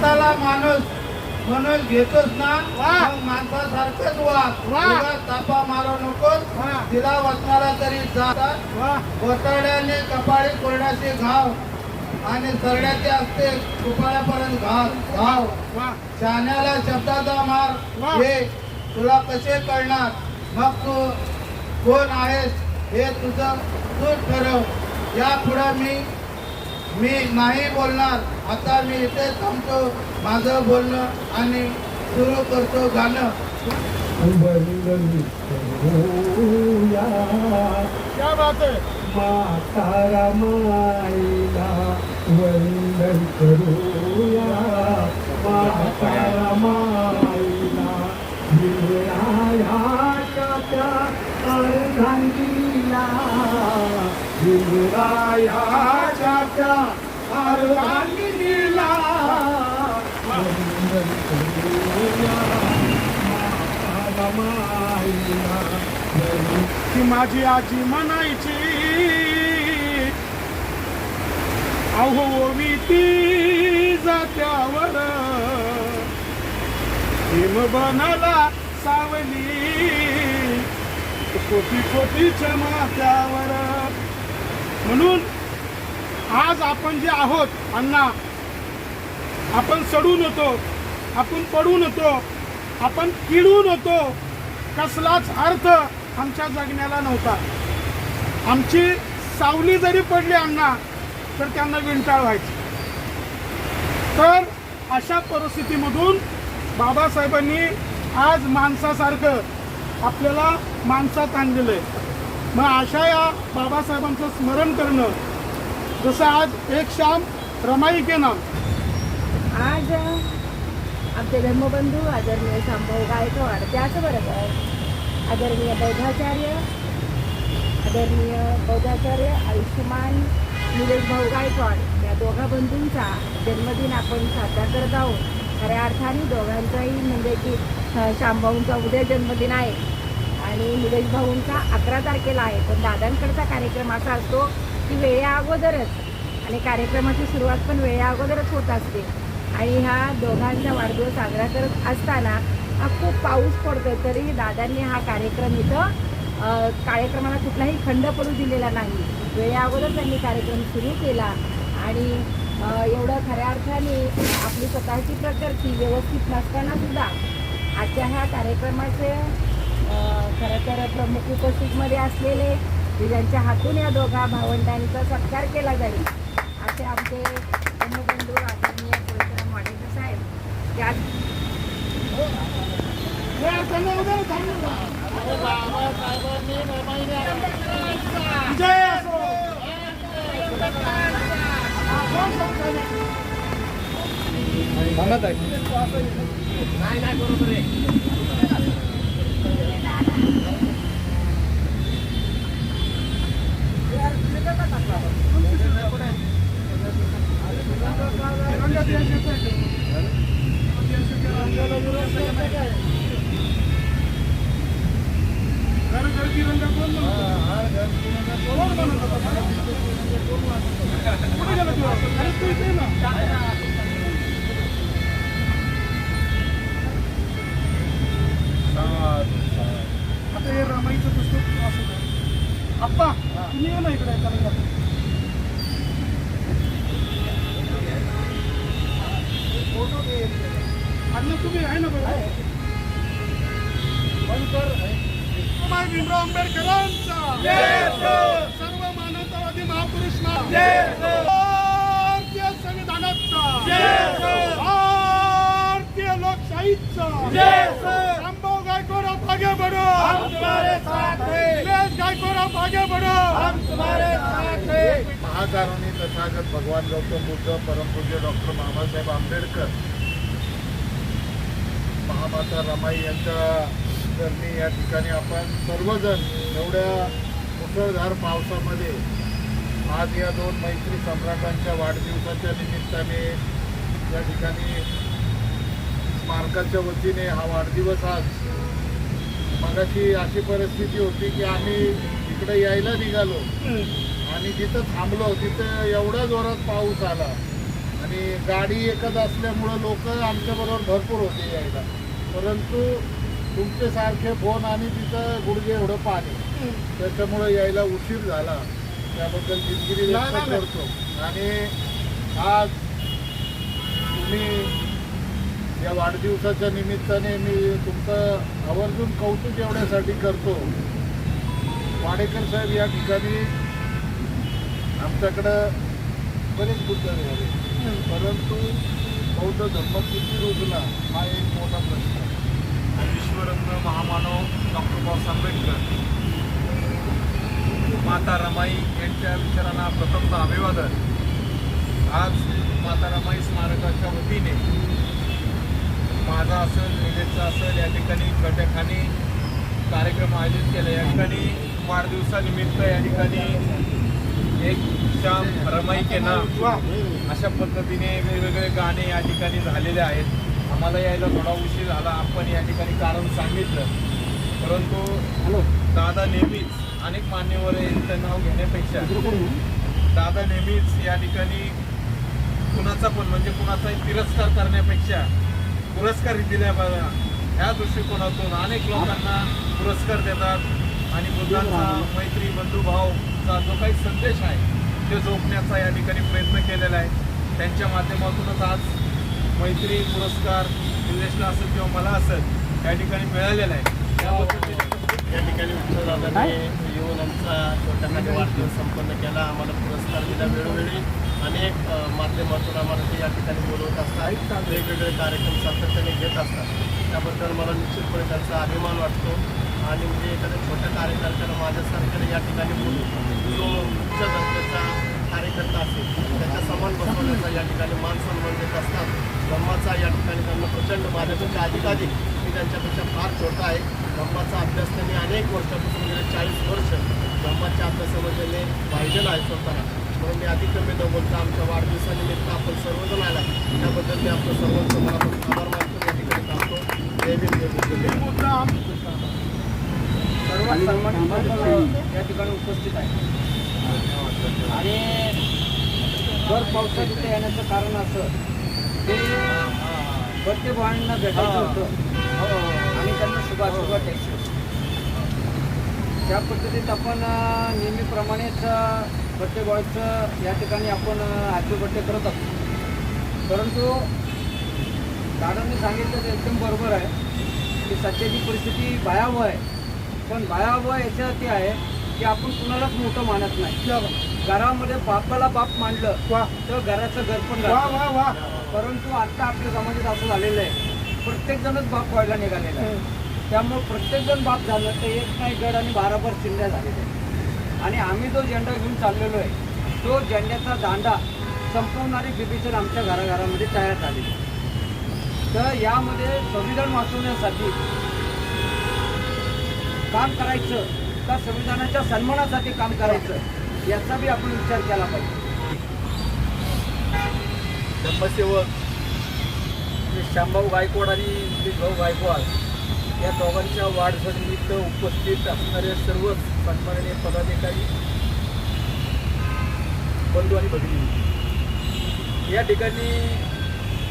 स्वतःला माणूस म्हणून घेतोस ना. मग माणसासारखंच वाग. वा. उगाच तापा मारू नकोस. तिला वाचणारा तरी जातात कपाळी कोरड्याचे घाव आणि सरड्याचे असते कुपाळ्यापर्यंत घाव. घाव. वा. शहाण्याला शब्दाचा. मार. हे तुला कसे कळणार? मग तू कोण आहेस? हे तुझं तू ठरव. या पुढे मी मी नाही बोलणार. आता मी इथे थांबतो. माझं बोलणं आणि सुरू करतो गाणं. वंदन करूया बात माता रमाईला वंदन करूया. माता माईला विरायाच्या त्या अर्धांगिनीला त्या अर्धांगिनीला ती माझी आजी म्हणायची अहो मी ती जात्यावर हिम बनाला सावली. कोटी कोटीच्या माथ्यावर म्हणून आज आपण जे आहोत अण्णा आपण सडून होतो आपण पडून होतो आपण किडून होतो कसलाच अर्थ आमच्या जगण्याला नव्हता. आमची सावली जरी पडली अण्णा तर त्यांना विंटाळ व्हायची. तर अशा परिस्थितीमधून बाबासाहेबांनी आज माणसासारखं आपल्याला माणसात आणलेलं आहे. मग अशा या बाबासाहेबांचं स्मरण करणं. जसं आज एक शाम रमाई के नाम. आज आमचे धर्मबंधू आदरणीय सांभाऊ गायकवाड त्याचबरोबर आदरणीय बौद्धाचार्य आदरणीय बौद्धाचार्य आयुष्यमान निलेश भाऊ गायकवाड या दोघा बंधूंचा जन्मदिन आपण साजरा करत आहोत. खऱ्या अर्थाने दोघांचाही म्हणजे की श्यामभाऊंचा शांभाऊंचा उद्या जन्मदिन आहे. आणि निलेश भाऊंचा अकरा तारखेला आहे. पण दादांकडचा कार्यक्रम असा असतो की वेळ्या अगोदरच आणि कार्यक्रमाची सुरुवात पण वेळ्या अगोदरच होत असते. आणि ह्या दोघांचा वाढदिवस साजरा करत असताना हा खूप पाऊस पडतो तरी दादांनी हा कार्यक्रम इथं कार्यक्रमाला कुठलाही खंड पडू दिलेला नाही. वेळ्या अगोदर त्यांनी कार्यक्रम सुरू केला. आणि एवढं खऱ्या अर्थाने आपली स्वतःची प्रकृती व्यवस्थित नसताना सुद्धा आजच्या ह्या कार्यक्रमाचे खरं तर प्रमुख उपस्थितमध्ये असलेले ज्यांच्या हातून या दोघा भावंडांचा सत्कार केला जाईल असे आमचे धर्मबंधू आदरणीय परशुराम वाडेकर साहेब. त्या जय असो घर भीमराव आंबेडकरांचा. सर्व मानवतावादी महापुरुष भारतीय संविधानाचा. भारतीय लोकशाहीचा. रामभाऊ गायकवाड आप आगे बढ़ो. दिनेश गायकवाड आप आगे बढ़ो. महाकारुणी तथागत भगवान गौतम बुद्ध परमपूज्य डॉक्टर बाबासाहेब आंबेडकर महामाता रमाई यांच्या चरणी या ठिकाणी आपण सर्वजण एवढ्या मुसळधार पावसामध्ये आज या दोन मैत्री सम्राटांच्या वाढदिवसाच्या निमित्ताने या ठिकाणी स्मारकाच्या वतीने हा वाढदिवस आज मगाशी अशी परिस्थिती होती की आम्ही इकडे यायला निघालो. आणि जिथं थांबलो तिथं एवढा जोरात पाऊस आला. आणि गाडी एकच असल्यामुळं लोक आमच्याबरोबर भरपूर होते यायला. परंतु तुमचे सारखे फोन आणि तिथं गुडघे एवढं पाणी. त्याच्यामुळं यायला उशीर झाला. त्याबद्दल दिलगिरी व्यक्त करतो. आणि आज तुम्ही या वाढदिवसाच्या निमित्ताने मी तुमचं आवर्जून कौतुक एवढ्यासाठी करतो. वाडेकर साहेब या ठिकाणी आमच्याकडं बरेच बुद्ध झाले परंतु बौद्ध धर्म किती रुजला हा एक मोठा प्रश्न आहे. विश्वरत्न महामानव डॉक्टर बाबासाहेब आंबेडकर. माता रमाई यांच्या विचारांना प्रथमतः अभिवादन. आज माता रमाई स्मारकाच्या वतीने माझा असेल निलेशचा असेल या ठिकाणी कटकाने कार्यक्रम आयोजित केला. या ठिकाणी वाढदिवसानिमित्त या ठिकाणी एक श्याम रमाई के नाम अशा पद्धतीने वेगवेगळे गाणे या ठिकाणी झालेले आहेत. आम्हाला यायला थोडा उशीर झाला. आपण या ठिकाणी कारण सांगितलं. परंतु दादा नेहमीच अनेक मान्यवर यांचं नाव घेण्यापेक्षा. दादा नेहमीच या ठिकाणी कुणाचा पण म्हणजे कुणाचाही तिरस्कार करण्यापेक्षा पुरस्कार दिल्या बघा ह्या दृष्टिकोनातून अनेक लोकांना पुरस्कार देतात. आणि बुद्धांचा मैत्री बंधुभावचा जो काही संदेश आहे ते जोपण्याचा या ठिकाणी प्रयत्न केलेला आहे. त्यांच्या माध्यमातूनच आज मैत्री पुरस्कार निलेशला असेल किंवा मला असेल या ठिकाणी मिळालेला आहे. त्याबद्दल या ठिकाणी विठ्ठलदादांनी येऊन आमचा छोट्याखानी वाढदिवस संपन्न केला. आम्हाला पुरस्कार दिला वेळोवेळी. अनेक माध्यमातून आम्हाला ते या ठिकाणी बोलवत असतात. वेगवेगळे कार्यक्रम सातत्याने घेत असतात. त्याबद्दल मला निश्चितपणे त्यांचा अभिमान वाटतो. आणि म्हणजे एखाद्या छोट्या कार्यकर्त्याला माझ्यासारख्याला या ठिकाणी बोलून जो उच्च दर्जाचा कार्यकर्ता असेल त्याच्या समान बसवण्याचा या ठिकाणी मान सन्मान देत असतात. धर्माचा या ठिकाणी त्यांना प्रचंड माझ्यापेक्षा अधिकाधिक मी त्यांच्यापेक्षा फार छोटा आहे. धर्माचा अभ्यास त्यांनी अनेक वर्षापासून गेले चाळीस वर्ष धर्माच्या अभ्यासामध्ये त्यांनी पाहिजे आहे स्वतःला. म्हणून मी अधिक कमी न बोलता आमच्या वाढदिवसानिमित्त आपण सर्वजण आला त्याबद्दल मी आपलं सर्वांचं मनापासून आभार मानतो. या ठिकाणी सांगतो सर्व या ठिकाणी उपस्थित आहे. आणि भर पावसात इथे येण्याचं कारण असं की बड्डे बॉयना भेटायचं होतं आणि त्यांना शुभाशुभ द्यायची होती. त्या पद्धतीत आपण नेहमीप्रमाणेच बड्डे बॉयचं या ठिकाणी आपण हॅपी बड्डे करत असतो. परंतु दादांनी सांगितलं ते एकदम बरोबर आहे की सध्याची परिस्थिती भयावह आहे. पण भयावह याच्यासाठी आहे की आपण कुणालाच मोठं मानत नाही. घरामध्ये बापाला बाप मानलं वा. तर घराचं घर पण वा. वा वा. परंतु आता आपल्या समाजात असं झालेलं आहे. प्रत्येकजणच बाप व्हायला निघालेला आहे. त्यामुळे प्रत्येकजण बाप झालं तर एक नाही गड आणि बाराभर चिंध्या झालेल्या आहेत. आणि आम्ही जो झेंडा घेऊन चाललेलो आहे तो झेंड्याचा दांडा संपवणारी बिभीषण आमच्या घराघरामध्ये तयार आहे. तर यामध्ये संविधान वाचवण्यासाठी काम करायचं का संविधानाच्या सन्मानासाठी काम करायचं? याचा बी आपण विचार केला पाहिजे. धर्मसेवक म्हणजे श्यामभाऊ गायकवाड आणि भाऊ गायकवाड या दोघांच्या वाढदिवसानिमित्त उपस्थित असणारे सर्व सन्माननीय पदाधिकारी बंधू आणि भगिनी या ठिकाणी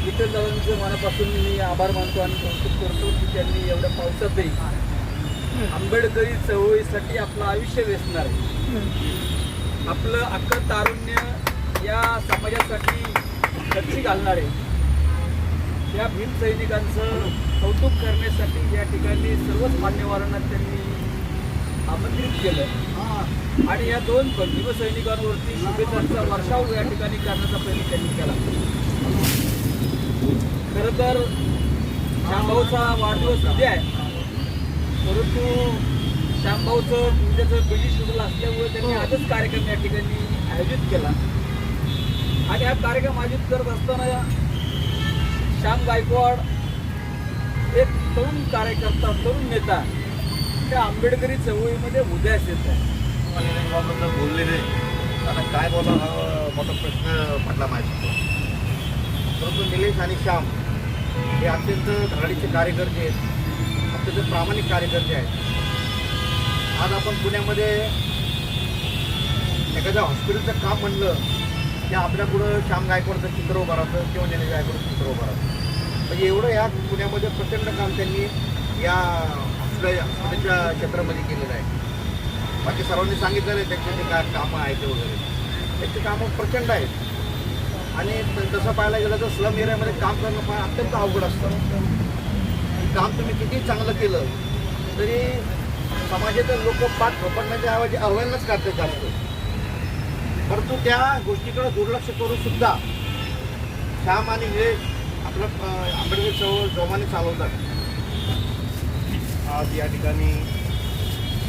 इतर दादांचं मनापासून मी आभार मानतो आणि कौतुक करतो की त्यांनी एवढ्या पावसातही आंबेडकरी चळवळीसाठी आपलं आयुष्य वेचणार आहे. आपलं अक्कल तारुण्य या समाजासाठी खर्ची घालणारे. या भीम सैनिकांचं कौतुक करण्यासाठी या ठिकाणी सर्वच मान्यवरांना त्यांनी आमंत्रित केलं. आणि या दोन भीमसैनिकांवरती शुभेच्छांचा वर्षाव या ठिकाणी करण्याचा प्रयत्न त्यांनी केला. खरं तर श्यामभाऊचा वाढदिवस उद्या आहे. परंतु श्यामभाऊचं उद्याचं बिजी शेड्यूल असल्यामुळे त्यांनी आजच कार्यक्रम या ठिकाणी आयोजित केला. आणि हा कार्यक्रम आयोजित करत असताना श्याम गायकवाड एक तरुण कार्यकर्ता तरुण नेता त्या आंबेडकरी चळवळीमध्ये उदयास येत आहे. मला निलेशबाबद्दल बोलले नाही आता काय बोला हा मोठा प्रश्न पडला माझ्या परंतु निलेश आणि श्याम हे अत्यंत धडाडीचे कार्यकर्ते आहेत. अत्यंत प्रामाणिक कार्यकर्ते आहेत. आज आपण पुण्यामध्ये एखाद्या हॉस्पिटलचं काम म्हणलं की आपल्या पुढं श्याम गायकवाडचं चित्र उभं राहतं किंवा ज्ञानेश गायकवाडचं चित्र उभं राहतं. म्हणजे एवढं या पुण्यामध्ये प्रचंड काम त्यांनी या आपल्या हॉस्पिटलच्या क्षेत्रामध्ये केलेलं आहे. बाकी सर्वांनी सांगितलेलं आहे त्यांचे जे काय कामं आहेत ते वगैरे. त्यांची कामं प्रचंड आहेत. आणि तसं पाहायला गेलं तर स्लम एरियामध्ये काम करणं फार अत्यंत अवघड असतं. काम तुम्ही किती चांगलं केलं तरी समाजातील लोक पाठ थोपटण्याच्या ऐवजी अवहेलनाच करते असतो परंतु त्या गोष्टीकडे दुर्लक्ष करून सुद्धा श्याम आणि हे आपलं आंबेडकर चळवळ जोमाने चालवतात. आज या ठिकाणी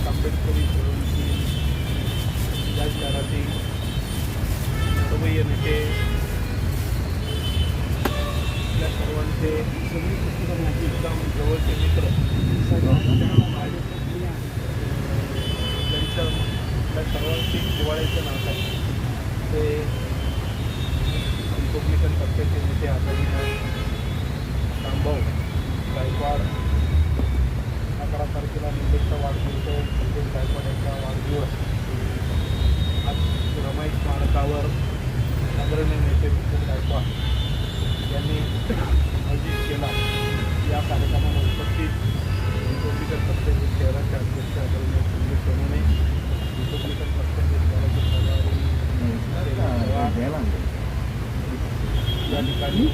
आंबेडकरी चळवळीची या शहरातील सर्वय नेते या सर्वांचे एकदम जवळचे मित्र. त्या सर्वांची दिवाळीचं नातं आहे ते रिपब्लिकन पक्षाचे नेते आदरणीय रामभाऊ गायकवाड अकरा तारखेला मुंबईचा वाढदिवस आहे संतोष गायकवाड यांचा वाढदिवस आज रमाई स्मारकावर आदरणीय नेते विठ्ठल गायकवाड यांनी आयोजित केला या कार्यक्रमाला उपस्थित रिपब्लिकन पक्षाचे शहराचे अध्यक्ष आदरणीय संजय सोनवणे या ठिकाणी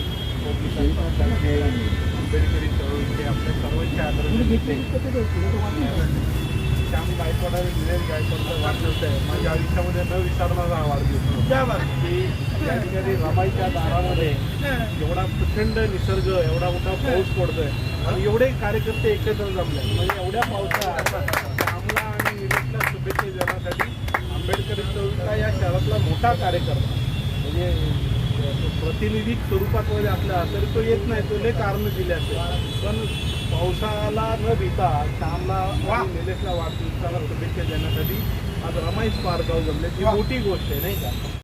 आंबेडकरी चळवळीचे आपल्या सर्वांचे श्याम गायकवाड आणि गायकवाडचा वाढदिवस आहे माझ्या आयुष्यामध्ये न विसरणारा हा वाढदिवस की या ठिकाणी रमाईच्या दारामध्ये एवढा प्रचंड निसर्ग एवढा मोठा पाऊस पडतोय आणि एवढे कार्यकर्ते एकत्र जमले म्हणजे एवढ्या पावसाळ्यात श्यामला निलेशला शुभेच्छा देण्यासाठी आंबेडकरी चळवळीचा या शहरातला मोठा कार्यकर्ता म्हणजे अं, प्रतिनिधिक स्वरूपात वगैरे असला तरी तो येत नाही तो लय कारण दिले असेल पण पावसाला न भिता श्यामला निलेशला वाढदिवसाला शुभेच्छा देण्यासाठी आज रमाई स्मारकावर जमले ही मोठी गोष्ट आहे नाही का?